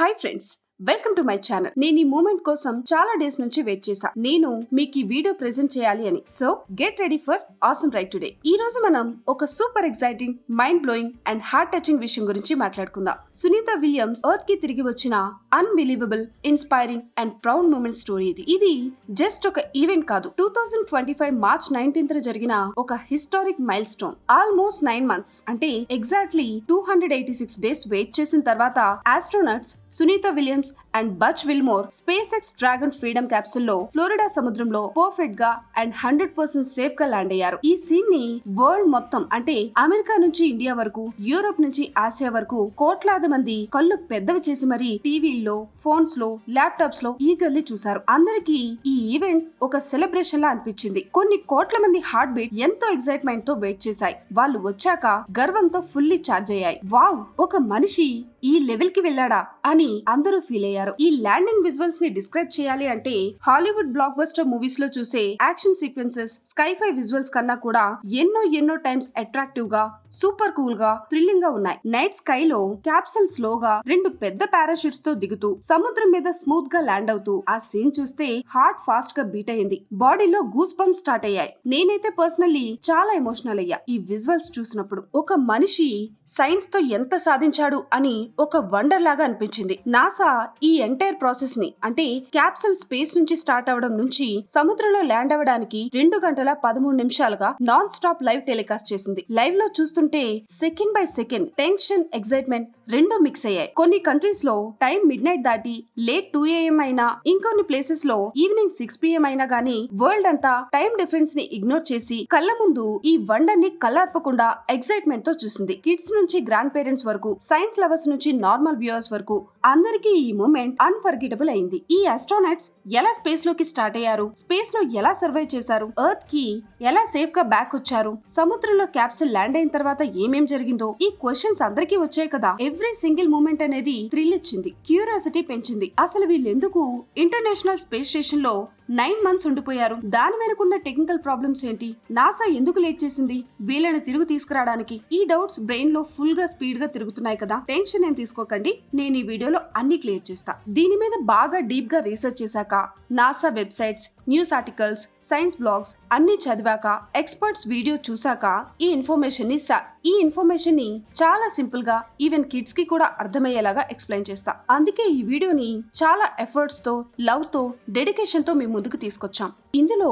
Hi friends welcome to my channel నేను ఈ moment కోసం చాలా డేస్ నుంచి వెయిట్ చేశా. నేను మీకు ఈ వీడియో ప్రెజెంట్ చేయాలి అని. So get ready for awesome ride today ఈ రోజు మనం ఒక super exciting mind blowing and heart touching విషయం గురించి మాట్లాడుకుందాం. సునీత విలియమ్స్ ఎర్త్కి తిరిగి వచ్చిన unbelievable inspiring and proud moment story ఇది. ఇది జస్ట్ ఒక ఈవెంట్ కాదు. Two thousand twenty five March nineteenth జరిగిన ఒక historic milestone almost nine months అంటే exactly two hundred eighty six days wait చేసిన తర్వాత astronauts Sunita Williams and Butch Wilmore SpaceX Dragon Freedom క్యాప్సుల్లో Florida సముద్రంలో పర్ఫెక్ట్గా అండ్ హండ్రెడ్ పర్సెంట్ సేఫ్గా land అయ్యారు. ఈ సీన్ని వరల్డ్ మొత్తం అంటే అమెరికా నుంచి ఇండియా వరకు యూరోప్ నుంచి ఆసియా వరకు కోట్లాది మంది కళ్ళు పెద్దవి చేసి మరీ టీవీల్లో ఫోన్స్లో ల్యాప్టాప్స్లో ఈగర్లీ చూశారు. అందరికీ ఈ ఈవెంట్ ఒక సెలబ్రేషన్ లా అనిపించింది. కొన్ని కోట్ల మంది హార్ట్ బీట్ ఎంతో ఎక్సైట్మెంట్తో వెయిట్ చేశాయి. వాళ్ళు వచ్చాక గర్వంతో ఫుల్లీ చార్జ్ అయ్యాయి. వావ్! ఒక మనిషి ఈ లెవెల్కి వెళ్ళాడా అని అందరూ ఫీల్ అయ్యారు. ఈ ల్యాండింగ్ విజువల్స్ని డిస్క్రైబ్ చేయాలి అంటే హాలీవుడ్ బ్లాక్ బస్టర్ మూవీస్లో చూసే యాక్షన్ సీక్వెన్సెస్ స్కైఫై విజువల్స్ కన్నా కూడా ఎన్నో ఎన్నో టైమ్స్ అట్రాక్టివ్గా సూపర్ కూల్గా థ్రిల్లింగ్గా ఉన్నాయి. నైట్ స్కై లో క్యాప్సల్ స్లోగా రెండు పెద్ద పారాషూట్స్తో దిగుతూ సముద్రం మీద స్మూత్గా ల్యాండ్ అవుతూ ఆ సీన్ చూస్తే హార్ట్ ఫాస్ట్గా బీట్ అయింది. బాడీలో గూస్ బంప్ స్టార్ట్ అయ్యాయి. నేనైతే పర్సనల్లీ చాలా ఎమోషనల్ అయ్యా ఈ విజువల్స్ చూసినప్పుడు. ఒక మనిషి సైన్స్తో ఎంత సాధించాడు అని ఒక వండర్ లాగా అనిపించింది. నాసా ఈ ఎంటైర్ ప్రాసెస్ని అంటే క్యాప్సల్ స్పేస్ నుంచి స్టార్ట్ అవడం నుంచి సముద్రంలో ల్యాండ్ అవ్వడానికి రెండు గంటల పదమూడు నిమిషాలుగా నాన్ స్టాప్ లైవ్ టెలికాస్ట్ చేసింది. లైవ్లో చూస్తుంటే second by second tension excitement రెండు మిక్స్ అయ్యాయి. కొన్ని కంట్రీస్లో టైం మిడ్ నైట్ దాటి లేట్ టూ ఏఎం అయినా ఇంకొన్ని ప్లేసెస్లో ఈవినింగ్ సిక్స్ పిఎం అయినా గానీ వరల్డ్ అంతా టైం డిఫరెన్స్ని ఇగ్నోర్ చేసి కళ్ళ ముందు ఈ వండర్ని కళ్ళార్పకుండా ఎక్సైట్మెంట్తో చూసింది. కిడ్స్ నుంచి గ్రాండ్ పేరెంట్స్ వరకు సైన్స్ లవర్స్ నుంచి నార్మల్ వ్యూవర్స్ వరకు అందరికీ ఈ మూమెంట్ అన్ఫర్గెటబుల్ అయింది. ఈ ఆస్ట్రోనట్స్ ఎలా స్పేస్లోకి స్టార్ట్ అయ్యారు? స్పేస్లో ఎలా సర్వైవ్ చేశారు? ఎర్త్కి ఎలా సేఫ్గా బ్యాక్ వచ్చారు? సముద్రంలో క్యాప్సిల్ ల్యాండ్ అయిన తర్వాత ఏమేం జరిగిందో? ఈ క్వశ్చన్స్ అందరికీ వచ్చాయి కదా. ఎవ్రీ సింగిల్ మూమెంట్ అనేది థ్రిల్ ఇచ్చింది క్యూరియాసిటీ పెంచింది. అసలు వీళ్ళెందుకు ఇంటర్నేషనల్ స్పేస్ స్టేషన్లో నైన్ మంత్స్ ఉండిపోయారు? దాని వెనుకున్న టెక్నికల్ ప్రాబ్లమ్స్ ఏంటి? నాసా ఎందుకు లేట్ చేసింది? వీళ్ళని తిరుగు తీసుకురావడానికి ఈ డౌట్స్ బ్రెయిన్లో ఫుల్గా స్పీడ్గా తిరుగుతున్నాయి కదా? టెన్షన్ ఏం తీసుకోకండి. నేను ఈ వీడియోలో అన్ని క్లియర్ చేస్తా. దీని మీద బాగా డీప్గా రీసెర్చ్ చేశాక NASA websites news articles science blogs అన్ని చదివాక ఎక్స్పర్ట్స్ వీడియో చూసాక ఈ ఇన్ఫర్మేషన్ని స- ఈ ఇన్ఫర్మేషన్ని చాలా సింపుల్గా ఈవెన్ కిడ్స్కి కూడా అర్థమయ్యేలాగా ఎక్స్ప్లెయిన్ చేస్తా. అందుకే ఈ వీడియోని చాలా ఎఫర్ట్స్తో లవ్తో డెడికేషన్తో మీ ముందుకు తీసుకొచ్చాం. ఇందులో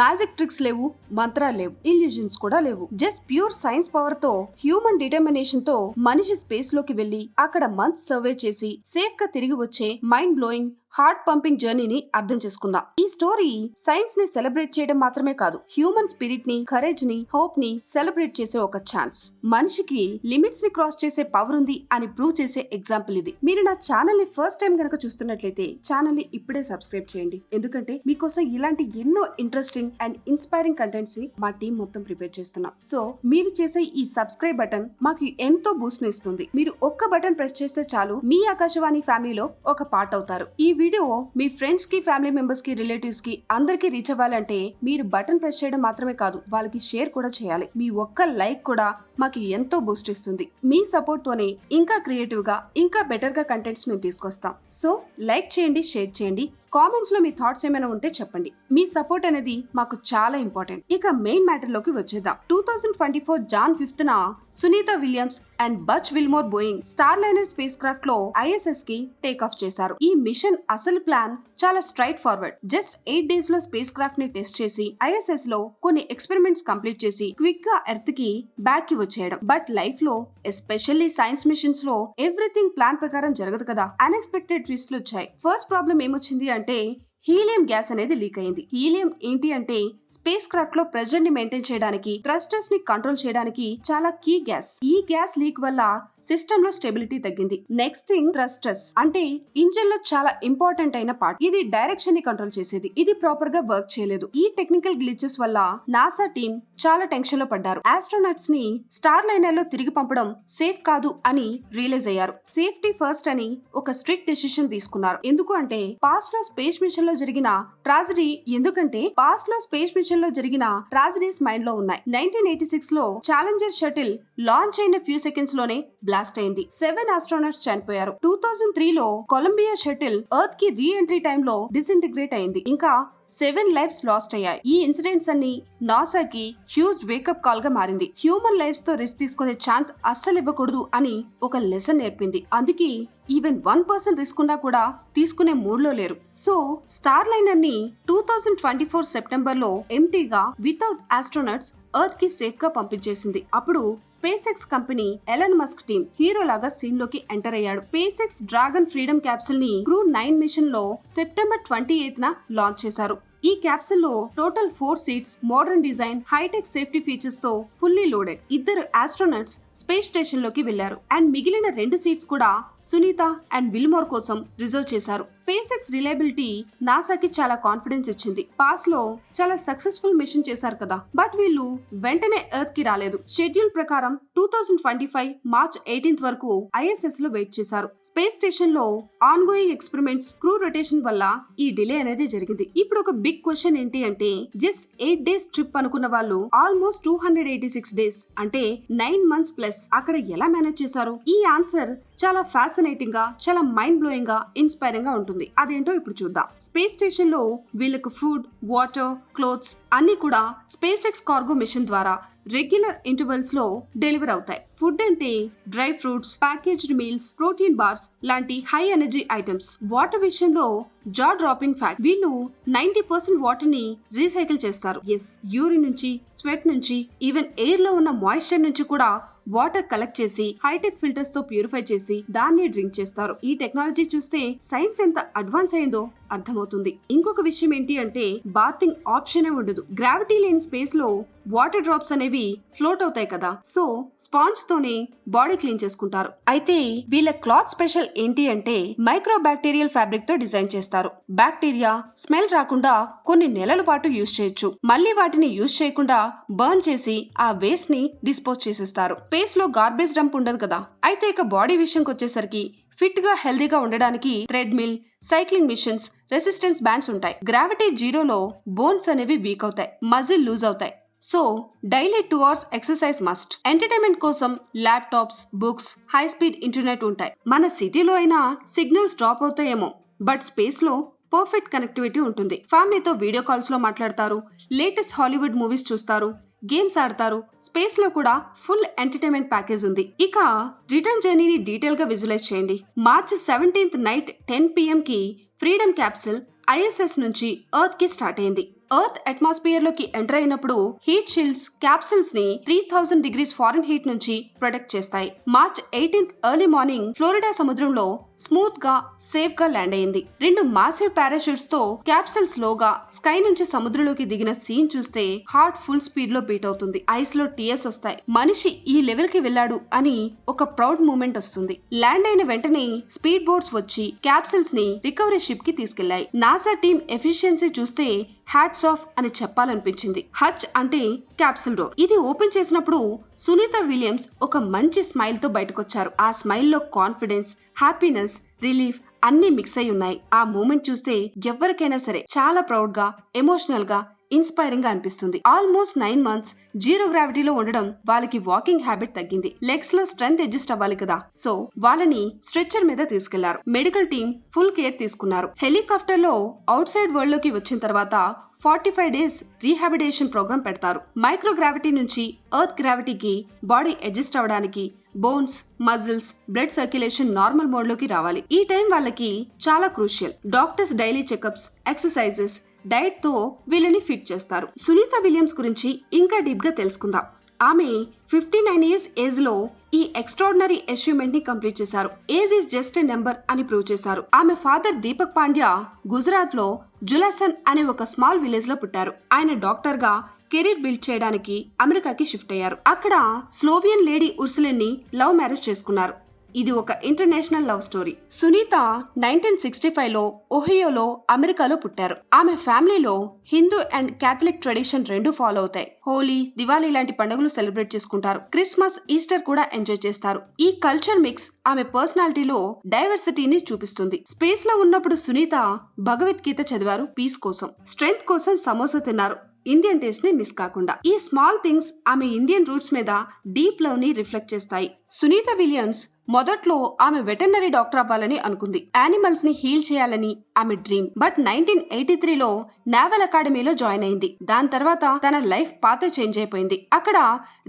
మ్యాజిక్ ట్రిక్స్ లేవు మంత్రాలు లేవు ఇల్యూజన్స్ కూడా లేవు. జస్ట్ ప్యూర్ సైన్స్ పవర్తో హ్యూమన్ డిటర్మినేషన్తో మనిషి స్పేస్లోకి వెళ్ళి అక్కడ మంత్ సర్వే చేసి సేఫ్గా తిరిగి వచ్చే మైండ్ బ్లోయింగ్ హార్ట్ పంపింగ్ జర్నీని అర్థం చేసుకుందాం. ఈ స్టోరీ సైన్స్ని సెలబ్రేట్ చేయడం మాత్రమే కాదు హ్యూమన్ స్పిరిట్ని కరేజ్ని హోప్ని సెలబ్రేట్ చేసే ఒక ఛాన్స్ మనిషికి లిమిట్స్ని క్రాస్ చేసే పవర్ ఉంది అని ప్రూవ్ చేసే ఎగ్జాంపుల్ ఇది. మీరు నా ఛానల్ని ఫస్ట్ టైం గనక చూస్తున్నట్లయితే ఛానల్ని ఇప్పుడే సబ్స్క్రైబ్ చేయండి. ఎందుకంటే మీకోసం ఇలాంటి ఎన్నో ఇంట్రెస్టింగ్ అండ్ ఇన్స్పైరింగ్ కంటెంట్స్ మా టీం మొత్తం ప్రిపేర్ చేస్తున్నాం. సో మీరు చేసే ఈ సబ్స్క్రైబ్ బటన్ మాకు ఎంతో బూస్ట్ ఇస్తుంది. మీరు ఒక్క బటన్ ప్రెస్ చేస్తే చాలు మీ ఆకాశవాణి ఫ్యామిలీలో ఒక పార్ట్ అవుతారు. ఈ వీడియో మీ ఫ్రెండ్స్కి ఫ్యామిలీ మెంబర్స్కి రిలేటివ్స్కి అందరికీ రీచ్ అవ్వాలంటే మీరు బటన్ ప్రెస్ చేయడం మాత్రమే కాదు వాళ్ళకి షేర్ కూడా చేయాలి. మీ ఒక్క లైక్ కూడా మాకు ఎంతో బూస్ట్ ఇస్తుంది. మీ సపోర్ట్ తోనే ఇంకా క్రియేటివ్గా ఇంకా బెటర్గా కంటెంట్స్ మేము తీసుకొస్తాం. సో లైక్ చేయండి షేర్ చేయండి. కామెంట్స్లో మీ థాట్స్ ఏమైనా ఉంటే చెప్పండి. మీ సపోర్ట్ అనేది మాకు చాలా ఇంపార్టెంట్ ఇక మెయిన్ మ్యాటర్లోకి వచ్చేద్దాం. Two thousand twenty four June fifth నా Sunita Williams and Butch Wilmore Boeing Starliner space క్రాఫ్ట్లో ఐఎస్ఎస్కి టేక్ ఆఫ్ చేశారు. ఈ మిషన్ అసలు ప్లాన్ చాలా స్ట్రైట్ ఫార్వర్డ్. జస్ట్ ఎయిట్ డేస్లో స్పేస్ క్రాఫ్ట్ని టెస్ట్ చేసి ఐఎస్ఎస్లో కొన్ని ఎక్స్పెరిమెంట్స్ కంప్లీట్ చేసి క్విక్గా ఎర్త్కి బ్యాక్కి వచ్చేయడం. బట్ లైఫ్లో ఎస్పెషల్లీ సైన్స్ మిషన్స్లో ఎవ్రీథింగ్ ప్లాన్ ప్రకారం జరగదు కదా. అన్ఎక్స్పెక్టెడ్ ట్విస్ట్లు వచ్చాయి. ఫస్ట్ ప్రాబ్లం ఏమొచ్చింది అంటే హీలియం గ్యాస్ అనేది లీక్ అయింది. హీలియం ఏంటి అంటే స్పేస్ క్రాఫ్ట్లో ప్రెజర్ని మెయింటైన్ చేయడానికి థ్రస్టర్స్ని కంట్రోల్ చేయడానికి చాలా కీ గ్యాస్. ఈ గ్యాస్ లీక్ వల్ల సిస్టమ్లో స్టెబిలిటీ తగ్గింది. నెక్స్ట్ థింగ్ థ్రస్టర్స్ అంటే ఇంజిన్లో చాలా ఇంపార్టెంట్ అయిన పార్ట్. ఇది డైరెక్షన్ని కంట్రోల్ చేసేది. ఇది ప్రాపర్గా వర్క్ చేయలేదు. ఈ టెక్నికల్ గ్లిచెస్ వల్ల నాసా టీం చాలా టెన్షన్లో పడ్డారు. ఆస్ట్రోనట్స్ని స్టార్ లైనర్లో తిరిగి పంపడం సేఫ్ కాదు అని రియలైజ్ అయ్యారు. సేఫ్టీ ఫస్ట్ అని ఒక స్ట్రిక్ట్ డెసిషన్ తీసుకున్నారు. ఎందుకు అంటే పాస్ట్లో స్పేస్ మిషన్లో జరిగిన ట్రాజడీ ఎందుకంటే పాస్ట్లో స్పేస్ మిషన్లో జరిగిన ట్రాజడీస్ మైండ్లో ఉన్నాయి. నైన్టీన్ ఎయిటీ సిక్స్లో ఛాలెంజర్ షటిల్ లాంచ్ అయిన ఫ్యూ సెకండ్స్లోనే బ్లాస్ట్ అయింది. సెవెన్ ఆస్ట్రోనట్స్ చనిపోయారు. టూ థౌజండ్ త్రీ లో కొలంబియా షటిల్ ఎర్త్కి రీ ఎంట్రీ టైమ్లో డిసింటిగ్రేట్ అయింది. ఇంకా సెవెన్ లైఫ్స్ లాస్ట్ అయ్యాయి. ఈ ఇన్సిడెంట్స్ అన్ని నాసాకి హ్యూజ్ వేకప్ కాల్గా మారింది. హ్యూమన్ లైఫ్స్తో రిస్క్ తీసుకునే ఛాన్స్ అస్సలు ఇవ్వకూడదు అని ఒక లెసన్ నేర్పింది. అందుకే ఈవెన్ వన్ పర్సెంట్ రిస్క్ ఉన్నా కూడా తీసుకునే మూడ్లో లేరు. సో స్టార్ లైనర్ని టూ థౌజండ్ ట్వంటీ ఫోర్ సెప్టెంబర్లో ఎంటీగా వితౌట్ ఆస్ట్రోనట్స్ ఎర్త్కి సేఫ్గా పంపించేసింది. అప్పుడు SpaceX company Elon Musk team hero లాగా సీన్లోకి ఎంటర్ అయ్యాడు. స్పేస్ ఎక్స్ డ్రాగన్ ఫ్రీడమ్ క్యాప్సిల్ని క్రూ నైన్ మిషన్లో సెప్టెంబర్ ట్వంటీ ఎయిత్ న లాంచ్ చేశారు. ఈ క్యాప్సిల్లో total four seats modern design hi tech safety ఫీచర్స్తో fully loaded ఇద్దరు ఆస్ట్రోనట్స్ స్పేస్ స్టేషన్లోకి వెళ్ళారు అండ్ మిగిలిన రెండు సీట్స్ కూడా సునీత అండ్ విల్మోర్ కోసం రిజర్వ్ చేశారు. స్పేస్ ఎక్స్ రిలయబిలిటీ నాసాకి చాలా కాన్ఫిడెన్స్ ఇచ్చింది. పాస్లో చాలా సక్సెస్ఫుల్ మిషన్ చేశారు కదా. బట్ వీళ్ళు వెంటనే ఎర్త్కి రాలేదు. షెడ్యూల్ ప్రకారం two thousand twenty five March eighteenth వరకు ఐఎస్ఎస్లో వెయిట్ చేశారు. స్పేస్ స్టేషన్లో ongoing experiments crew rotation వల్ల ఈ డిలే అనేది జరిగింది. ఇప్పుడు ఒక బిగ్ క్వశ్చన్ ఏంటి అంటే జస్ట్ ఎయిట్ డేస్ ట్రిప్ అనుకున్న వాళ్ళు almost two hundred eighty six days అంటే నైన్ మంత్స్ ప్లస్ అక్కడ ఎలా మేనేజ్ చేశారు? ఈ ఆన్సర్ చాలా ఫ్యాసినేటింగ్గా చాలా మైండ్ బ్లోయింగ్గా ఇన్స్పైరింగ్గా ఉంటుంది. అదేంటో ఇప్పుడు చూద్దాం. స్పేస్ స్టేషన్లో వీళ్ళకు ఫుడ్ వాటర్ క్లోత్స్ అన్ని కూడా స్పేస్ ఎక్స్ కార్గో మిషన్ ద్వారా రెగ్యులర్ ఇంటర్వెల్స్లో డెలివర్ అవుతాయి. ఫుడ్ అంటే dry fruits packaged meals protein bars లాంటి హై ఎనర్జీ ఐటమ్స్. వాటర్ విషయంలో జా డ్రాపింగ్ ఫ్యాక్ట్ వీళ్ళు నైన్టీ పర్సెంట్ వాటర్ని రీసైకిల్ చేస్తారు. ఎస్ యూరిన్ నుంచి స్వెట్ నుంచి ఈవెన్ ఎయిర్లో ఉన్న మాయిశ్చర్ నుంచి కూడా వాటర్ కలెక్ట్ చేసి హైటెక్ ఫిల్టర్స్తో ప్యూరిఫై చేసి దాన్ని డ్రింక్ చేస్తారు. ఈ టెక్నాలజీ చూస్తే సైన్స్ ఎంత అడ్వాన్స్ అయిందో అర్థమవుతుంది. ఇంకొక విషయం ఏంటి అంటే బాతింగ్ ఆప్షనే ఉండదు. గ్రావిటీ లేని స్పేస్లో వాటర్ డ్రాప్స్ అనేవి ఫ్లోట్ అవుతాయి కదా. సో స్పాంజ్ తోనే బాడీ క్లీన్ చేసుకుంటారు. అయితే వీళ్ళ క్లాత్ స్పెషల్ ఏంటి అంటే మైక్రో బ్యాక్టీరియల్ ఫ్యాబ్రిక్తో డిజైన్ చేస్తారు. బ్యాక్టీరియా స్మెల్ రాకుండా కొన్ని నెలల పాటు యూజ్ చేయొచ్చు. మళ్ళీ వాటిని యూజ్ చేయకుండా బర్న్ చేసి ఆ వేస్ట్ని డిస్పోజ్ చేసేస్తారు. పేస్లో గార్బేజ్ డంప్ ఉండదు కదా. అయితే ఇక బాడీ విషయంకి వచ్చేసరికి ఫిట్గా హెల్దీగా ఉండడానికి treadmill cycling machines resistance bands ఉంటాయి. గ్రావిటీ జీరోలో బోన్స్ అనేవి వీక్ అవుతాయి. మజిల్ లూజ్ అవుతాయి. So daily two hours exercise must entertainment కోసం laptops books high speed internet ఉంటాయి. మన సిటీలో అయినా సిగ్నల్స్ డ్రాప్ అవుతాయేమో. బట్ స్పేస్లో పర్ఫెక్ట్ కనెక్టివిటీ ఉంటుంది. ఫ్యామిలీతో వీడియో కాల్స్లో మాట్లాడతారు. లేటెస్ట్ హాలీవుడ్ మూవీస్ చూస్తారు. గేమ్స్ ఆడతారు. స్పేస్లో కూడా ఫుల్ ఎంటర్టైన్మెంట్ ప్యాకేజ్ ఉంది. ఇక రిటర్న్ జర్నీని డీటెయిల్గా విజువలైజ్ చేయండి. March seventeenth night ten PM కి ఫ్రీడమ్ క్యాప్సిల్ ఐఎస్ఎస్ నుంచి ఎర్త్కి స్టార్ట్ అయింది. ఎర్త్ అట్మాస్ఫియర్లోకి ఎంటర్ అయినప్పుడు heat shields క్యాప్సిల్స్ని three thousand degrees Fahrenheit heat నుంచి ప్రొటెక్ట్ చేస్తాయి. March eighteenth early morning Florida సముద్రంలో స్మూత్గా సేఫ్గా ల్యాండ్ అయింది. రెండు మాసివ్ పారాషూట్స్తో క్యాప్సిల్ స్లోగా స్కై నుంచి సముద్రంలోకి దిగిన సీన్ చూస్తే హార్ట్ ఫుల్ స్పీడ్లో బీట్ అవుతుంది. ఐస్లో టీఎస్ వస్తాయి. మనిషి ఈ లెవెల్కి వెళ్ళాడు అని ఒక ప్రౌడ్ మూమెంట్ వస్తుంది. ల్యాండ్ అయిన వెంటనే స్పీడ్ బోట్స్ వచ్చి క్యాప్సల్స్ని రికవరీ షిప్కి తీసుకెళ్ళాయి నాసా టీమ్ ఎఫిషియన్సీ చూస్తే హ్యాట్స్ ఆఫ్ అని చెప్పాలనిపించింది. హచ్ అంటే క్యాప్సిల్ డోర్. ఇది ఓపెన్ చేసినప్పుడు సునీత విలియమ్స్ ఒక మంచి స్మైల్తో బయటకొచ్చారు. ఆ స్మైల్లో కాన్ఫిడెన్స్ హ్యాపీనెస్ రిలీఫ్ అన్ని మిక్స్ అయి ఉన్నాయి ఆ మూమెంట్ చూస్తే ఎవరికైనా సరే చాలా ప్రౌడ్గా ఎమోషనల్గా ఇన్స్పైరింగ్గా అనిపిస్తుంది. ఆల్మోస్ట్ నైన్ మంత్స్ జీరో గ్రావిటీలో ఉండడం వాళ్ళకి వాకింగ్ హ్యాబిట్ తగ్గింది. లెగ్స్లో స్ట్రెంత్ అడ్జస్ట్ అవ్వాలి కదా. సో వాళ్ళని స్ట్రెచ్చర్ మీద తీసుకెళ్ళారు. మెడికల్ టీమ్ ఫుల్ కేర్ తీసుకున్నారు. హెలికాప్టర్లో అవుట్ సైడ్ వరల్డ్లోకి వచ్చిన తర్వాత forty five days rehabilitation programme పెడతారు. మైక్రో గ్రావిటీ నుంచి ఎర్త్ గ్రావిటీకి బాడీ అడ్జస్ట్ అవ్వడానికి bones muscles blood circulation normal మోడ్లోకి రావాలి. ఈ టైం వాళ్ళకి చాలా crucial. Doctors daily checkups exercises డైట్తో వీళ్ళని ఫిట్ చేస్తారు. సునీత విలియమ్స్ గురించి ఇంకా డీప్గా తెలుసుకుందాం. ఆమె ఫిఫ్టీ నైన్ ఇయర్స్ ఏజ్లో ఈ ఎక్స్ట్రాడినరీ అచీవ్మెంట్ని కంప్లీట్ చేశారు. Age is just a number అని ప్రూవ్ చేశారు. ఆమె ఫాదర్ దీపక్ పాండ్యా గుజరాత్లో జులాసన్ అనే ఒక స్మాల్ విలేజ్లో పుట్టారు. ఆయన డాక్టర్గా కెరీర్ బిల్డ్ చేయడానికి అమెరికాకి షిఫ్ట్ అయ్యారు. అక్కడ స్లోవియన్ లేడీ ఉర్సులెన్ని లవ్ మ్యారేజ్ చేసుకున్నారు. ఇది ఒక international love story. Sunita nineteen sixty ఫైవ్లో ఒహియోలో అమెరికాలో పుట్టారు. ఆమె ఫ్యామిలీలో హిందూ అండ్ క్యాథలిక్ ట్రెడిషన్ రెండు ఫాలో అవుతాయి. హోలీ దివాళీ లాంటి పండుగలు సెలబ్రేట్ చేసుకుంటారు. క్రిస్మస్ ఈస్టర్ కూడా ఎంజాయ్ చేస్తారు. ఈ కల్చర్ మిక్స్ ఆమె పర్సనాలిటీలో డైవర్సిటీని చూపిస్తుంది. స్పేస్లో ఉన్నప్పుడు సునీత భగవద్గీత చదివారు పీస్ కోసం. స్ట్రెంగ్త్ కోసం సమోసా తిన్నారు. ఇండియన్ టేస్ట్ని మిస్ కాకుండా. ఈ స్మాల్ థింగ్స్ ఆమె ఇండియన్ రూట్స్ మీద డీప్ లవ్ని రిఫ్లెక్ట్ చేస్తాయి. సునీత విలియమ్స్ మొదట్లో ఆమె వెటర్నరీ డాక్టర్ అవ్వాలని అనుకుంది. యానిమల్స్ని హీల్ చేయాలని ఆమె డ్రీమ్. బట్ నైన్టీన్ ఎయిటీ త్రీలో నావల్ అకాడమీలో జాయిన్ అయింది. దాని తర్వాత తన లైఫ్ పాత చేంజ్ అయిపోయింది. అక్కడ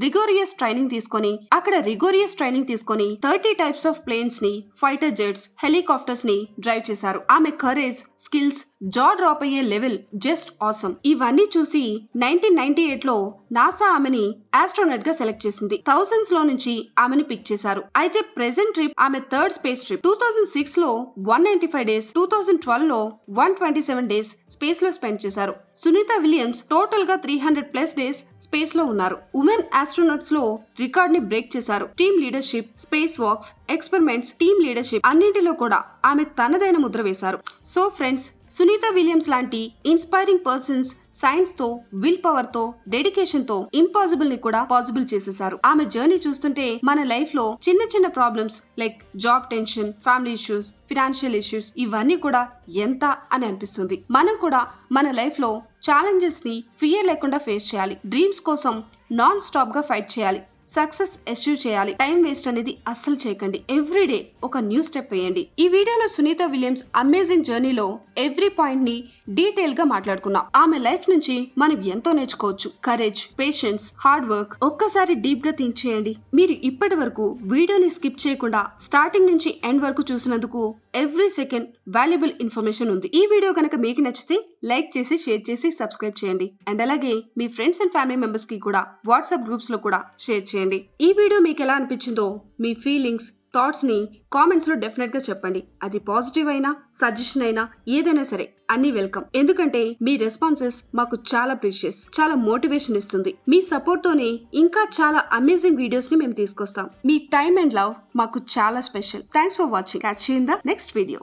రిగోరియస్ ట్రైనింగ్ తీసుకొని అక్కడ రిగోరియస్ ట్రైనింగ్ తీసుకొని థర్టీ టైప్స్ ఆఫ్ ప్లేన్స్ని ఫైటర్ జెట్స్ హెలికాప్టర్స్ని డ్రైవ్ చేశారు. ఆమె కరేజ్ స్కిల్స్ జా డ్రాప్ అయ్యే లెవెల్ జస్ట్ ఆసమ్ ఇవన్నీ చూసి నైన్టీన్ నైన్టీ ఎయిట్లో నాసా ఆమెని ఆస్ట్రోనట్గా సెలెక్ట్ చేసింది. థౌసండ్స్లో నుంచి ఆమెను పిక్ చేశారు. అయితే ప్రెసెంట్ ట్రిప్ ఆమె third space trip. Two thousand సిక్స్లో one ninety five days two thousand ట్వెల్వ్లో one twenty seven days స్పేస్లో స్పెండ్ చేశారు. సునీత విలియమ్స్ టోటల్గా త్రీ హండ్రెడ్ ప్లస్ డేస్ స్పేస్లో ఉన్నారు. ఉమెన్ ఆస్ట్రోనట్స్లో రికార్డ్ని బ్రేక్ చేశారు. Team leadership spacewalks experiments team leadership అన్నింటిలో కూడా ఆమె తనదైన ముద్ర వేశారు. సో ఫ్రెండ్స్ సునీత విలియమ్స్ లాంటి ఇన్స్పైరింగ్ పర్సన్స్ సైన్స్తో విల్ పవర్తో డెడికేషన్తో ఇంపాసిబుల్ని కూడా పాసిబుల్ చేసేసారు. ఆమె జర్నీ చూస్తుంటే మన లైఫ్లో చిన్న చిన్న problems like job tension family issues financial issues ఇవన్నీ కూడా ఎంత అని అనిపిస్తుంది. మనం కూడా మన లైఫ్లో ఛాలెంజెస్ని ఫియర్ లేకుండా ఫేస్ చేయాలి. డ్రీమ్స్ కోసం నాన్ స్టాప్గా ఫైట్ చేయాలి. సక్సెస్ అచీవ్ చేయాలి. టైం వేస్ట్ అనేది అస్సలు చేయకండి. ఎవ్రీ డే ఒక న్యూ స్టెప్ వేయండి. ఈ వీడియోలో సునీత విలియమ్స్ అమేజింగ్ జర్నీలో ఎవ్రీ పాయింట్ని డీటెయిల్గా మాట్లాడుకున్నాం. ఆమె లైఫ్ నుంచి మనం ఎంతో నేర్చుకోవచ్చు. కరేజ్ పేషెన్స్ హార్డ్ వర్క్ ఒక్కసారి డీప్గా థింక్ చేయండి. మీరు ఇప్పటి వరకు వీడియోని స్కిప్ చేయకుండా స్టార్టింగ్ నుంచి ఎండ్ వరకు చూసినందుకు ఎవ్రీ సెకండ్ వాల్యుబుల్ ఇన్ఫర్మేషన్ ఉంది. ఈ వీడియో కనుక మీకు నచ్చితే లైక్ చేసి షేర్ చేసి సబ్స్క్రైబ్ చేయండి. అండ్ అలాగే మీ ఫ్రెండ్స్ అండ్ ఫ్యామిలీ మెంబర్స్కి కూడా వాట్సాప్ గ్రూప్స్లో కూడా షేర్ చేయండి. ఈ వీడియో మీకు ఎలా అనిపించిందో మీ ఫీలింగ్స్ థాట్స్ని కామెంట్స్లో డెఫినెట్గా చెప్పండి. అది పాజిటివ్ అయినా సజెషన్ అయినా ఏదైనా సరే అన్ని వెల్కమ్ ఎందుకంటే మీ రెస్పాన్సెస్ మాకు చాలా ప్రీషియస్ చాలా మోటివేషన్ ఇస్తుంది. మీ సపోర్ట్ తోనే ఇంకా చాలా అమేజింగ్ వీడియోస్ని మేము తీసుకొస్తాం. మీ టైమ్ అండ్ లవ్ మాకు చాలా special thanks for watching catch in the next video